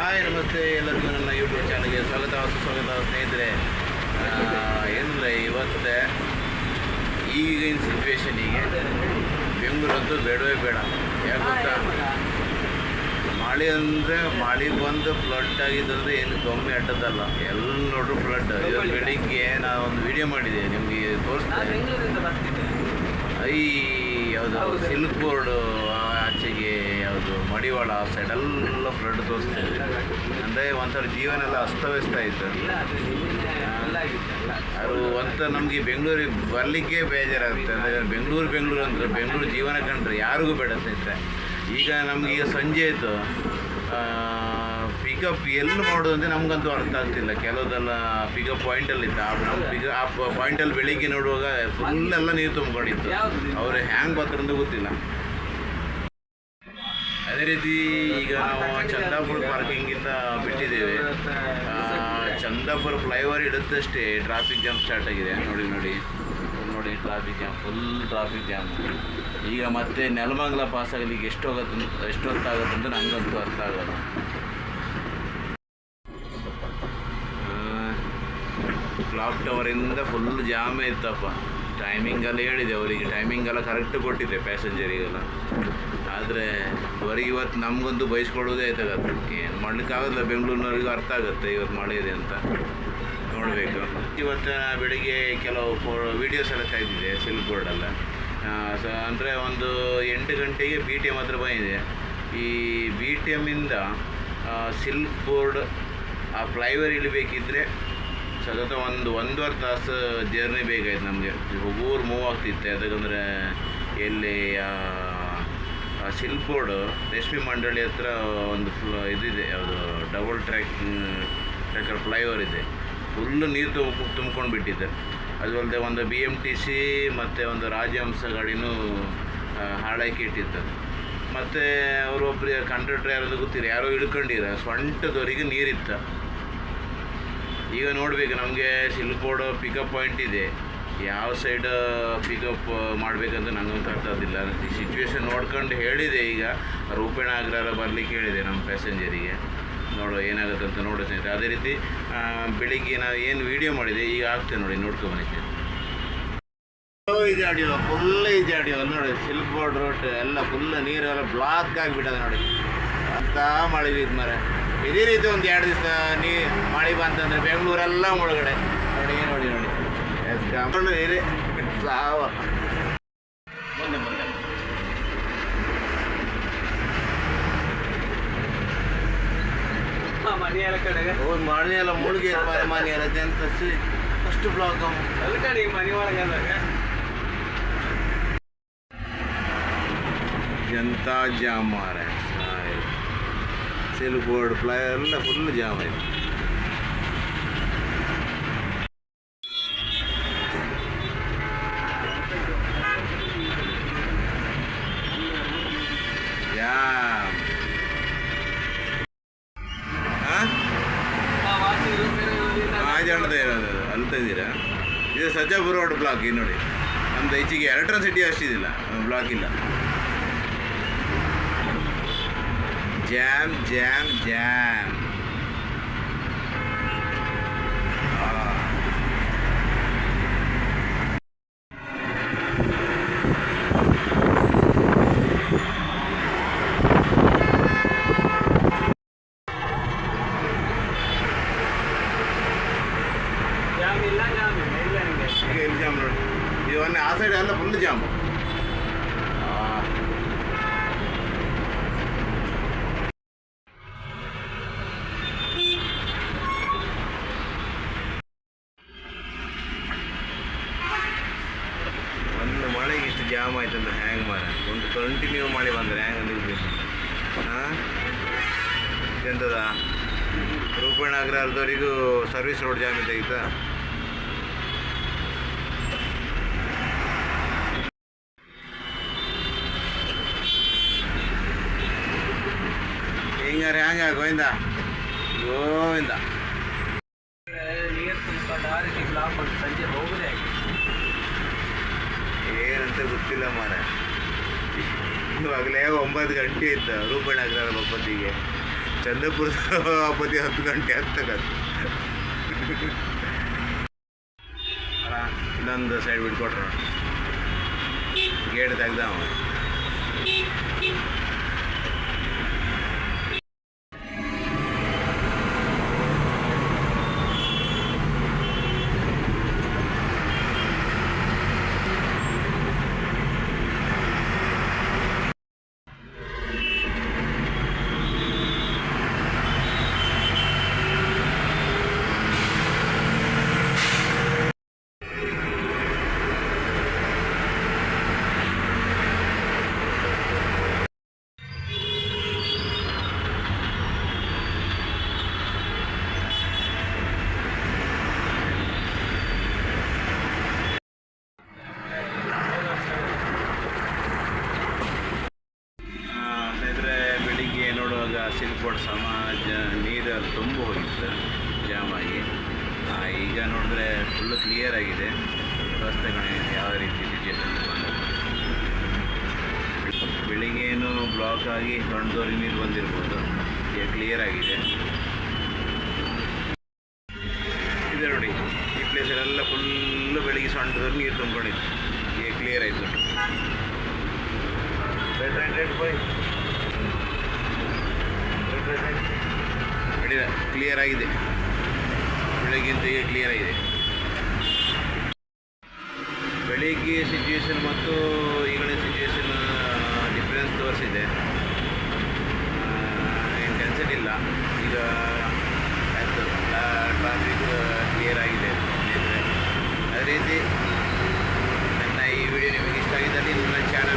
Hi ನಮಸ್ತೆ ಎಲ್ಲರಿಗೂ ನನ್ನ ಯೂಟ್ಯೂಬ್ ಚಾನಲ್ಗೆ ಸ್ವಾಗತ ಸುಸ್ವಾಗತ ಸ್ನೇಹಿತರೆ. ಏನಿಲ್ಲ ಇವತ್ತೆ ಈಗಿನ ಸಿಚುವೇಶನಿಗೆ ಬೆಂಗಳೂರು ಅಂತೂ ಬೇಡವೇ ಬೇಡ. ಯಾಕೆ ಗೊತ್ತಾ? ಮಳೆ ಅಂದರೆ ಮಳೆ ಬಂದು ಫ್ಲಡ್ ಆಗಿದ್ದಂದ್ರೆ ಏನು ಕಮ್ಮಿ ಅಡ್ಡದಲ್ಲ ಎಲ್ಲ ನೋಡ್ರು ಫ್ಲಡ್ ಇವತ್ತು ಬೆಳಿಗ್ಗೆ ನಾನು ಒಂದು ವಿಡಿಯೋ ಮಾಡಿದೆ ನಿಮಗೆ ತೋರಿಸ್ತಾ ಐ ಯಾವುದು ಸಿಲ್ಕ್ ಬೋರ್ಡ್ ಆಚೆಗೆ ಯಾವುದು ಮಡಿವಾಳ ಆ ಎಲ್ಲ ಫ್ಲಡ್ ತೋರಿಸ್ತಾ ಇದೆ. ಅಂದರೆ ಒಂಥರ ಜೀವನ ಎಲ್ಲ ಅಸ್ತವ್ಯಸ್ತ ಇತ್ತು. ಅದು ಅಂತ ನಮಗೆ ಬೆಂಗಳೂರಿಗೆ ಬರಲಿಕ್ಕೆ ಬೇಜಾರಾಗುತ್ತೆ. ಅಂದರೆ ಬೆಂಗಳೂರು ಬೆಂಗಳೂರು ಅಂದರೆ ಬೆಂಗಳೂರು ಜೀವನ ಕಂಡ್ರೆ ಯಾರಿಗೂ ಬೇಡ ಸ್ನೇಹಿತರೆ ಈಗ ನಮಗೆ ಈಗ ಸಂಜೆ ಆಯಿತು. ಪಿಕಪ್ ಎಲ್ಲಿ ಮಾಡೋದು ಅಂದರೆ ನಮಗಂತೂ ಅರ್ಥ ಆಗ್ತಿಲ್ಲ. ಕೆಲವುದೆಲ್ಲ ಪಿಕಪ್ ಪಾಯಿಂಟಲ್ಲಿ ಇತ್ತು. ಆ ನಮ್ಮ ಪಿಕ ಆ ಪಾಯಿಂಟಲ್ಲಿ ಬೆಳಿಗ್ಗೆ ನೋಡುವಾಗ ಫುಲ್ ಎಲ್ಲ ನೀರು ತುಂಬಿಕೊಂಡಿತ್ತು. ಅವರು ಹ್ಯಾಂಗ್ ಬರ್ತಾರೆ ಅಂತ ಗೊತ್ತಿಲ್ಲ. ಅದೇ ರೀತಿ ಈಗ ನಾವು ಚಂದಾಪುರ ಪಾರ್ಕಿಂಗಿಂದ ಬಿಟ್ಟಿದ್ದೇವೆ. ಚಂದಾಪುರ ಫ್ಲೈಓವರ್ ಇಡುತ್ತಷ್ಟೇ ಟ್ರಾಫಿಕ್ ಜಾಮ್ ಸ್ಟಾರ್ಟ್ ಆಗಿದೆ. ನೋಡಿ ನೋಡಿ. ನೋಡಿ traffic jam full traffic jam ಈಗ ಮತ್ತೆ ನೆಲಮಂಗಲ ಪಾಸ್ ಆಗಲಿಕ್ಕೆ ಎಷ್ಟು ಹೋಗುತ್ತೆ ಎಷ್ಟು ಹೊತ್ತಾಗುತ್ತೆ ಅಂತ ನನಗಂತೂ ಅರ್ಥ ಆಗಲ್ಲ. ಕ್ಲಾಕ್ ಟವರಿಂದ ಫುಲ್ ಜಾಮೇ ಇತ್ತಪ್ಪ. ಟೈಮಿಂಗೆಲ್ಲ ಹೇಳಿದೆ ಅವರಿಗೆ. ಟೈಮಿಂಗೆಲ್ಲ ಕರೆಕ್ಟ್ ಕೊಟ್ಟಿದ್ದೆ ಪ್ಯಾಸೆಂಜರಿಗೆಲ್ಲ ಆದರೆ ಅವರಿಗೆ ಇವತ್ತು ನಮಗಂತೂ ಬಯಸ್ಕೊಳ್ಳೋದೇ ಆಯ್ತಾಗತ್ತೆ ಏನು ಮಾಡಲಿಕ್ಕಾಗಲ್ಲ ಬೆಂಗಳೂರಿನವ್ರಿಗೂ ಅರ್ಥ ಆಗುತ್ತೆ ಇವತ್ತು ಮಳೆ ಇದೆ ಅಂತ. ನೋಡಬೇಕು. ಇವತ್ತು ಬೆಳಿಗ್ಗೆ ಕೆಲವು ಫೋ ವೀಡಿಯೋಸ್ ಎಲ್ಲ ತೆಗೆದಿದೆ ಸಿಲ್ಕ್ ಬೋರ್ಡೆಲ್ಲ ಸೊ, ಅಂದರೆ ಒಂದು ಎಂಟು ಗಂಟೆಗೆ ಬಿ ಟಿ ಎಂ ಹತ್ರ ಬಂದಿದೆ. ಈ ಬಿ ಟಿ ಎಮ್ಮಿಂದ ಸಿಲ್ಕ್ ಬೋರ್ಡ್ ಆ ಫ್ಲೈವರ್ ಇಳಿಬೇಕಿದ್ರೆ ಸತತ ಒಂದು ಒಂದೂವರೆ ತಾಸು ಜರ್ನಿ ಬೇಕಾಯ್ತು ನಮಗೆ. ಊರು ಮೂವ್ ಆಗ್ತಿತ್ತು. ಯಾಕಂದರೆ ಎಲ್ಲಿ ಬೋರ್ಡು ರೇಷ್ಮೆ ಮಂಡಳಿ ಹತ್ರ ಒಂದು ಇದಿದೆ. ಯಾವುದು ಡಬಲ್ ಟ್ರ್ಯಾಕ್ ಟ್ರ್ಯಾಕರ್ ಫ್ಲೈಓವರ್ ಇದೆ. ಫುಲ್ಲು ನೀರು ತುಂಬ ತುಂಬ್ಕೊಂಡು ಬಿಟ್ಟಿದ್ದೆ ಅದು ಅಲ್ಲದೆ ಒಂದು ಬಿ ಎಂ ಟಿ ಸಿ ಮತ್ತು ಒಂದು ರಾಜಹಂಸ ಗಾಡಿನೂ ಹಾಳಾಕಿ ಇಟ್ಟಿತ್ತು. ಮತ್ತು ಅವರೊಬ್ಬರಿಗೆ ಕಂಡಕ್ಟ್ರ್ ಯಾರಾದ್ರು ಗೊತ್ತಿಲ್ಲ. ಯಾರೋ ಹಿಡ್ಕೊಂಡಿರ. ಸೊಂಟದವರೆಗೆ ನೀರಿತ್ತು. ಈಗ ನೋಡಬೇಕು ನಮಗೆ ಸಿಲ್ಕ್ ಬೋರ್ಡ್ ಪಿಕಪ್ ಪಾಯಿಂಟ್ ಇದೆ. ಯಾವ ಸೈಡ್ ಪಿಕಪ್ ಮಾಡಬೇಕಂತ ನನಗಂತೂ ಅರ್ಥ ಆಗ್ತಿಲ್ಲ. ಈ ಸಿಚುವೇಶನ್ ನೋಡ್ಕೊಂಡು ಹೇಳಿದೆ ಈಗ. ರೂಪೇಣ ಆಗ್ರಹ ಬರಲಿಕ್ಕೆ ಹೇಳಿದೆ ನಮ್ಮ ಪ್ಯಾಸೆಂಜರಿಗೆ ನೋಡು, ಏನಾಗುತ್ತೆ ಅಂತ ನೋಡೋ ಸ್ನೇಹಿತರೆ. ಅದೇ ರೀತಿ ಬೆಳಿಗ್ಗೆ ನಾವು ಏನು ವಿಡಿಯೋ ಮಾಡಿದೆ, ಈಗ ಆಗ್ತದೆ ನೋಡಿ ನೋಡ್ಕೊಂಬನ್ನಿ ಆಡಿಯೋ ಫುಲ್ ಈಜಾಡಿಯೋ ಅಲ್ಲಿ ನೋಡಿ ಸಿಲ್ಕ್ ಬೋರ್ಡ್ ರೋಡ್ ಎಲ್ಲ ಫುಲ್ ನೀರೆಲ್ಲ ಬ್ಲಾಕ್ ಆಗಿಬಿಟ್ಟದೆ ನೋಡಿ. ಅಂತ ಮಳೆ ಇದು ಮರ ಇದೇ ರೀತಿ ಒಂದು ಎರಡು ದಿವಸ ನೀ ಮಳೆ ಬಂತಂದ್ರೆ ಬೆಂಗಳೂರೆಲ್ಲ ಒಳಗಡೆ. ನೋಡಿ ನೋಡಿ ನೋಡಿ. ಸಾವ. ಮನೆಯಲ್ಲ ಕಡೆಗೆ. ಮನೆ ಎಲ್ಲ ಮುಳುಗಿ ಎಲ್ಲ ಫಸ್ಟ್ ಬ್ಲಾಕ್ ಕಡೆ ಮನೆ ಎಂಥ ಜಾಮ್ ಮಾರ ಸಿಲ್ಕ್ ಬೋರ್ಡ್ ಫ್ಲೈ ಎಲ್ಲ ಫುಲ್ ಜಾಮ್ ಆಯ್ತು ಜಾಮ್ ಹಾಂ ಆಜಾಣದ ಇರೋದು ಅದು ಅಲ್ತ ಇದ್ದೀರಾ ಇದು ಸಜ್ಜಾಪುರ ರೋಡ್ ಬ್ಲಾಕ್ ಇಲ್ಲಿ ನೋಡಿ ನಮ್ದು ಈಚೆಗೆ ಎಲೆಕ್ಟ್ರಿಸಿಟಿ ಅಷ್ಟಿದಿಲ್ಲ ಬ್ಲಾಕ್ ಇಲ್ಲ ಜಾಮ್ ಜಾಮ್ ಜಾಮ್ ಜಾಮ್ ಇಲ್ಲ ಜಾಮ್ ಇಲ್ಲ ಇಲ್ಲ ನಿಮಗೆ ಈಗ ಇಲ್ಲಿ ಜಾಮ್ ನೋಡಿ ಇದು ಒನ್ನೆ ಆ ಸೈಡ್ ಎಲ್ಲ ಫುಲ್ ಜಾಮ್ ಒಂದು ಮಳೆಗೆ ಇಷ್ಟು ಜಾಮ್ ಆಯ್ತು ಅಂದ್ರೆ ಹ್ಯಾಂಗ್ ಮಾರ ಒಂದು ಕಂಟಿನ್ಯೂ ಮಾಡಿ ಬಂದ್ರೆ ಹ್ಯಾಂಗ್ ನಿಲ್ಬೇಕು ಹಾಂ? ಎಂತದ? ರೂಪೇಣ ಅಗ್ರಹಾರದವರಿಗೂ ಸರ್ವಿಸ್ ರೋಡ್ ಜಾಮ್ ಇದೆ ಹಿಂಗಾರೆ ಹ್ಯಾಂಗ ಗೋವಿಂದ? ಗೋವಿಂದ. ನೀರು ತುಂಬ ದಾರಿ ಬ್ಲಾಕ್ ಮಾಡಿ ಸಂಜೆ ಹೋಗುದೇ ಆಗಿದೆ ಏನಂತ ಗೊತ್ತಿಲ್ಲ ಮಾರ ಇವಾಗಲೇ ಒಂಬತ್ತು ಗಂಟೆ ಇದ್ದ, ರೂಪೇಣ ಅಗ್ರಹಾರ ಬಪ್ಪತ್ತಿಗೆ ಚಂದ್ರಪುರದ ಬದಿ ಹತ್ತು ಗಂಟೆ ಹತ್ತಕ್ಕ ಇನ್ನೊಂದು ಸೈಡ್ ಬಿಟ್ಕೊಟ್ರ ಗೇಟ್ ತೆಗ್ದ ಅವ ಆ, ಸ್ನೇಹಿತರೆ ಬೆಳಿಗ್ಗೆ ನೋಡುವಾಗ ಸಿಲ್ಕ್ ಬೋರ್ಡ್ ಸಮಾಜ ನೀರಲ್ಲಿ ತುಂಬಿ ಹೋಗಿತ್ತು ಜಾಮ್ ಆಗಿ ಆ, ಈಗ ನೋಡಿದ್ರೆ ಫುಲ್ಲು ಕ್ಲಿಯರ್ ಆಗಿದೆ. ರಸ್ತೆಗಳು ಯಾವ ರೀತಿ ಸಿಚುವೇಶನ್ ಬೆಳಿಗ್ಗೆ ಏನು ಬ್ಲಾಕ್ ಆಗಿ ಸಣ್ಣದವ್ರಿಗೆ ನೀರು ಬಂದಿರ್ಬೋದು. ಈಗ ಕ್ಲಿಯರ್ ಆಗಿದೆ. ಇದೆ ನೋಡಿ ಈ ಪ್ಲೇಸಲ್ಲೆಲ್ಲ ಫುಲ್ಲು ಬೆಳಿಗ್ಗೆ ಸಣ್ಣದೋರಿ ನೀರು ತುಂಬಿಕೊಂಡಿತ್ತು. ಈಗ ಕ್ಲಿಯರ್ ಆಯಿತು red red boy red red red ನಡೀದ clear ಆಗಿದೆ. ಬೆಳಗ್ಗಿಂತ ಈಗ ಕ್ಲಿಯರ್ ಆಗಿದೆ. ಬೆಳಿಗ್ಗೆ ಸಿಚುವೇಶನ್ ಮತ್ತು ಈಗಿನ ಸಿಚುವೇಶನ್ ಡಿಫ್ರೆನ್ಸ್ ತೋರಿಸಿದೆ. ಏನು ಟೆನ್ಷನ್ ಇಲ್ಲ. ಈಗ ಟ್ರಾಫಿಕ್ ಕ್ಲಿಯರ್ ಆಗಿದೆ ಅದೇ ರೀತಿ ನನ್ನ ಈ ವಿಡಿಯೋ ನಿಮಗೆ ಇಷ್ಟ ಆಗಿದ್ದಲ್ಲಿ ನನ್ನ ಚಾನಲ್ನ